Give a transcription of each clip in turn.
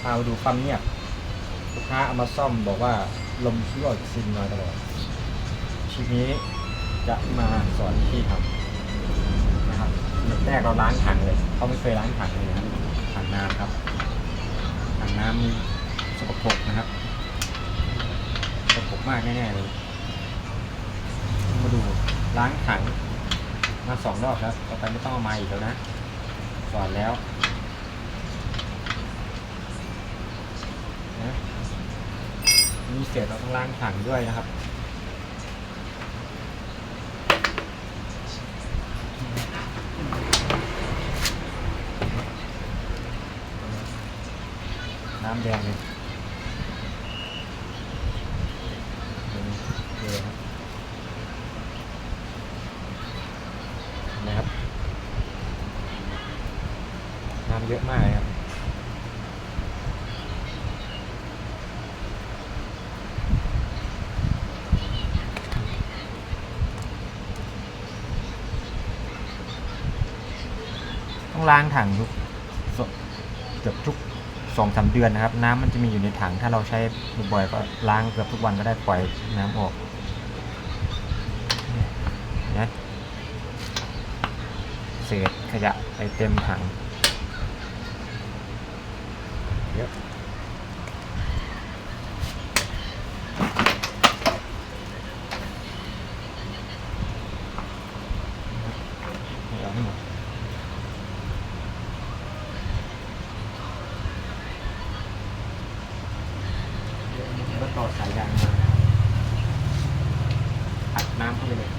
พามาดูความเงียบลูกค้าเอามาซ่อมบอกว่าลมรั่วซึมน้อยตลอดทีนี้จะมาสอนวิธีทำนะครับแรกเราล้างถังเลยเขาไม่เคยล้างถังเลยนะครับถังน้ำครับถังน้ำสกปรกนะครับสกปรกมากแน่ๆเลยมาดูล้างถังมาสองรอบครับต่อไปไม่ต้องเอามาอีกแล้วนะสอนแล้วนะ มีเศษเราต้องล้างถังด้วยนะครับน้ำแดงเลยนี่เลยครับนะครับ น้ำเยอะมากเลยครับ ต้องล้างถังทุกเกือบทุกสองสามเดือนนะครับ น้ำมันจะมีอยู่ในถัง ถ้าเราใช้บ่อยๆก็ล้างเกือบทุกวันก็ได้ปล่อยน้ำออกนะเศษขยะไปเต็มถังเยอะให้เอาให้หมดแล้ว ต่อสายยางมาอัดน้ำเข้าไปเลย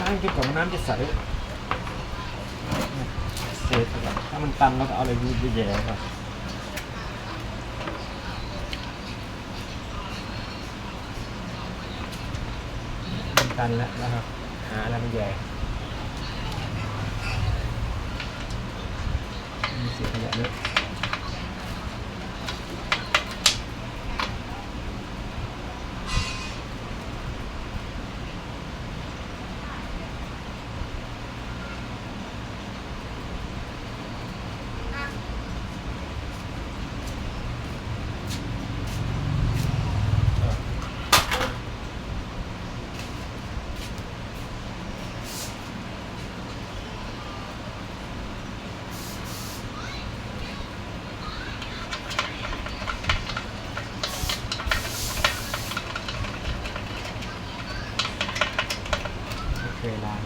ล้างจนกว่าน้ำจะใสเศษไปก่อนถ้ามันตันเราก็เอาอะไรยูไปแย่ก่อน กันตันแล้วนะครับ หาอะไรมาแย่มีเสียขยะเยอะ เคยล้า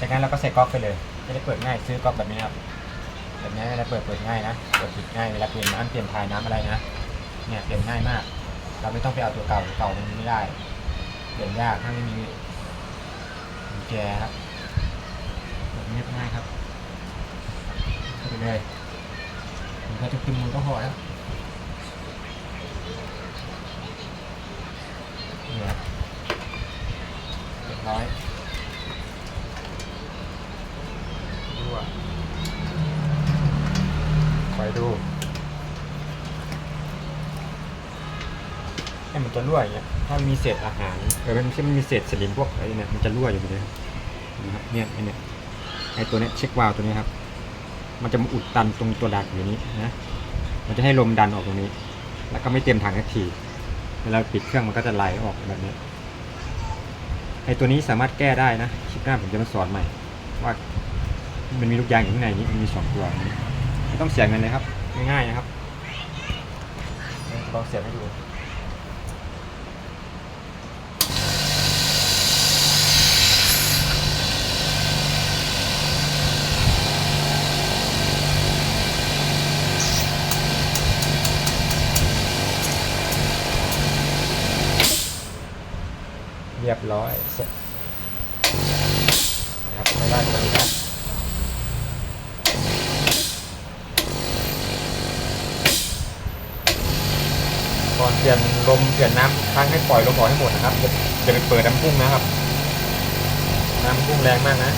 จากนั้นเราก็ใส่ก๊อกไปเลยจะได้เปิดง่ายซื้อก๊อกแบบนี้ครับแบบนี้จะได้เปิดเปิดง่ายนะเปิดปิดง่ายเวลาเปลี่ยนน้ำเปลี่ยนถ่ายน้ำอะไรนะเนี่ยเปลี่ยนง่ายมาก เราไม่ต้องไปเอาตัวเก่าตัวเก่ามันไม่ได้ เปลี่ยนยากถ้าไม่มีกุญแจครับแบบนี้ง่ายครับเข้าไปเลยถึงเขาจะขึ้นมือก็พอแล้วนี่ครับเรียบร้อย ดูอะ ดูให้มันจะรั่วอย่างเงี้ยถ้ามีเศษอาหารเออมันไม่ใช่มันมีเศษสลิมพวกอะไรเนี่ยมันจะรั่วอยู่เลยนะครับเนี่ยไอเนี่ยไอตัวเนี้ยเช็ควาล์วตัวเนี้ยครับ มันจะมาอุดตันตรงตัวดักอยู่นี้นะมันจะให้ลมดันออกตรงนี้ แล้วก็ไม่เต็มถังสักทีเวลาปิดเครื่องมันก็จะไหลออกแบบนี้ไอตัวนี้สามารถแก้ได้นะคลิปหน้าผมจะมาสอนใหม่ว่ามันมีลูกยางอยู่ข้างในนี้มันมีสองตัว ไม่ต้องเสียเงินเลยครับ ง่ายๆนะครับลองเสียบให้ดู เรียบร้อยเสร็จนะครับไม่ได้ตรงนี้นะก่ ลมเปลี่ยนน้ำทุกครั้งให้ปล่อยลมออกให้หมดนะครับอย่าอย่าไปเปิดน้ำพุ่งนะครับ น้ำพุ่งแรงมากนะ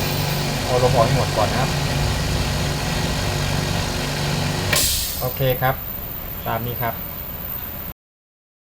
เอาลมออกให้หมดก่อนนะครับ โอเคครับ ตามนี้ครับ